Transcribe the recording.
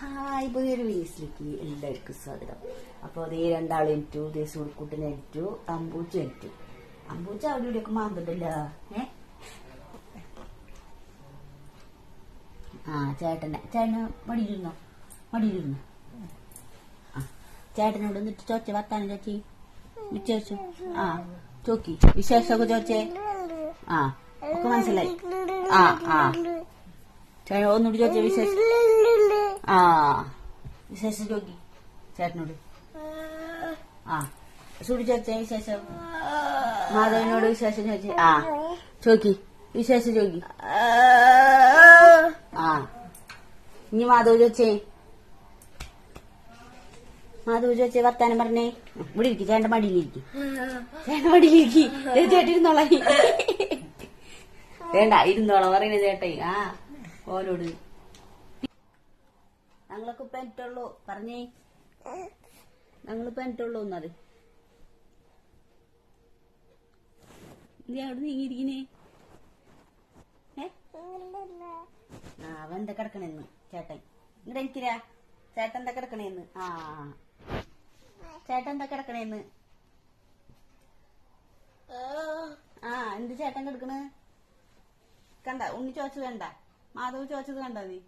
Hi പുതിയൊരു വീസിലേക്ക് എല്ലാവർക്കും സ്വാഗതം. അപ്പോൾ അതേ രണ്ടാളും എനിക്കു ദേ സുടുക്കുട്ടിനെ എനിക്കു അമ്പൂച്ച എനിക്കു അമ്പൂച്ച അവിടെ ഇവിടെയൊക്കെ മാന്തണ്ടല്ല. ഏ? ആ ചേട്ടനെ. ചേട്ടന് മടിയിലിരുന്നോ മടിയിലിരുന്നു ആ ചേട്ടനോട് എന്നിട്ട് ചോച്ച വർത്താനം ചോച്ചി വിശേഷം? ആ ചോക്കി വിശേഷമൊക്കെ ചോച്ചേ ആ ഒക്കെ മനസ്സിലായി. ആ ആ. ചേട്ടൻ ഒന്നുകൂടി ചോദിച്ച വിശേഷം? ആ. വിശേഷം ചോക്കി ചേട്ടനോട്? ആ. സുടി ചോദിച്ച വിശേഷം? മാധവനോട് വിശേഷം ചോദിച്ചേ. ആ. ചോക്കി വിശേഷം ചോക്കി. ആ. ഇനി മാധവ് ചോദിച്ചേ മാധവ് ചോദിച്ചേ വർത്താനം പറഞ്ഞേ. ഇവിടെ ഇരിക്കും ചേട്ടന്റെ മടിയിലിരിക്കും ചേട്ടന്റെ മടിയിലിരിക്കും ചേട്ടൻ ഇരുന്നോളാം. വേണ്ട ഇരുന്നോളാം പറയുന്നത് ചേട്ടൻ. ആ ഓരോട് ഞങ്ങളൊക്കെ ഇപ്പൊ എനിട്ടുള്ളൂ പറഞ്ഞേ. ഞങ്ങളിപ്പോ എനിട്ടുള്ളൂ എന്നത് നീ അവിടെ നീങ്ങിയിരിക്കുന്നേ ആ അവൻ എന്താ കിടക്കണെന്ന്? ചേട്ടൻ. ഇങ്ങടെ എനിക്കിരാ ചേട്ടൻ എന്താ കിടക്കണേന്ന്? ആ. ചേട്ടൻ എന്താ കിടക്കണേന്ന്? ആ എന്ത് ചേട്ടൻ കിടക്കണ്? കണ്ട? ഉണ്ണി ചോദിച്ചത് കണ്ട? മാധവ് ചോദിച്ചത് കണ്ടോ നീ?